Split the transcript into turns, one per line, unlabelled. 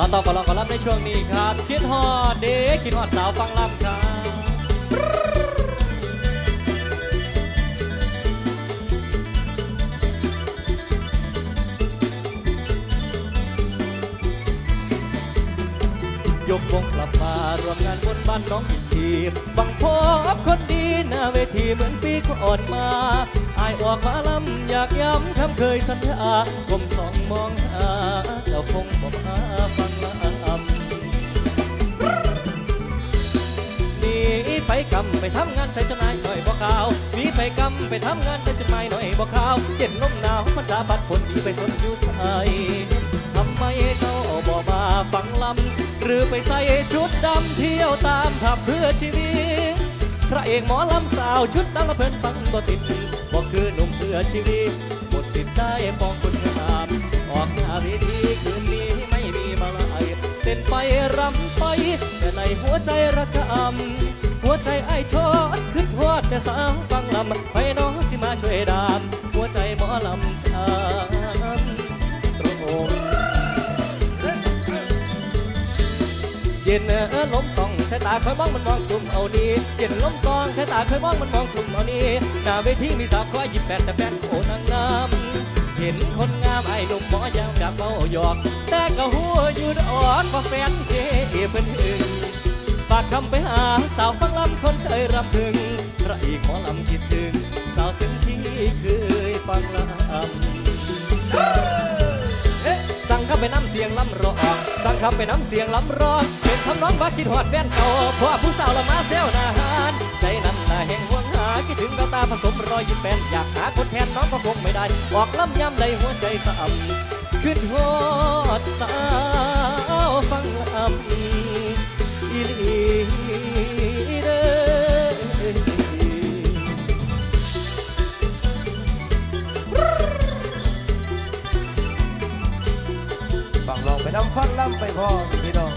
สาวต่อก็ลองก็รับในช่วงนี้ครับ คิดฮอดเด็กคิดฮอดสาวฟังลำครับยกวงกลับมารวมงานบนบ้านน้องอีกทีบังพบคนดีหน้าเวทีเหมือนปีก่อนมาอายออกมาลำอยากย้ำคำเคยสัญญากลมสองมองหา กำไปทำงานใส่จ้านายหน่อยบ่ขาวหนีไปกำไปทำงานใส่จ้านายหน่อยบ่ขาวเย็นลมหนาวมันสาบัดผลดีไปสนอยู่ใส่ทำไมเจ้าบ่มาฟังลำหรือไปใส่ชุดดำเที่ยวตามผับเพื่อชีวิตพระเอกหมอลำสาวชุดดำละเพิ่นฟังบ่ติดบอกคือหนุ่มเพื่อชีวิตหมดสิทธิ์ได้ปองคุณงามออกหน้าเวทีคืนนี้ไม่มีมาลายเต้นไปรำไปแต่ในหัวใจระกำ หัวใจไอ้ชอดขึ้นทอดแต่สาวฟังลำไปน้องที่มาช่วยดาม หัวใจหมอลำช้ำตรงเย็นเออลมตองสายตาคอยมองมันมองกลุ่มเอาดีเย็นลมตองสายตาคอยมองมันมองกลุ่มเอานี้หน้าเวทีมีสาวคอยหยิบแปดแต่แฟนโอนางงามเห็นคนงามไอ้หนุ่มหมอยามอยากเมาหยอก แต่ก็หัวอยู่ดอกก็แฟนเอ๋เพิ่นหึากคำไปหาสาวฟังลำคนเคยรำถึงพระเอกหมอลำคิดถึง สาวเส้นที่เคยฟังลำสั่งคำไปน้ำเสียงลำร้องสั่งคำไปน้ำเสียงลำร้องเป็นคำน้องว่าคิดหอดแฟนเก่าเพราะว่าผู้สาวละมาเซลนาหารใจนั้นน่ะแห่งห่วงหาคิดถึงแววตาผสมรอยยิ้มแฟนอยากหาคนแทนน้องก็คงไม่ได้ออกลำย้ำในหัวใจสั่นขึ้นหอดสาว อ
งลองไปน้ำฟังลำไปพ่อพี่น้อง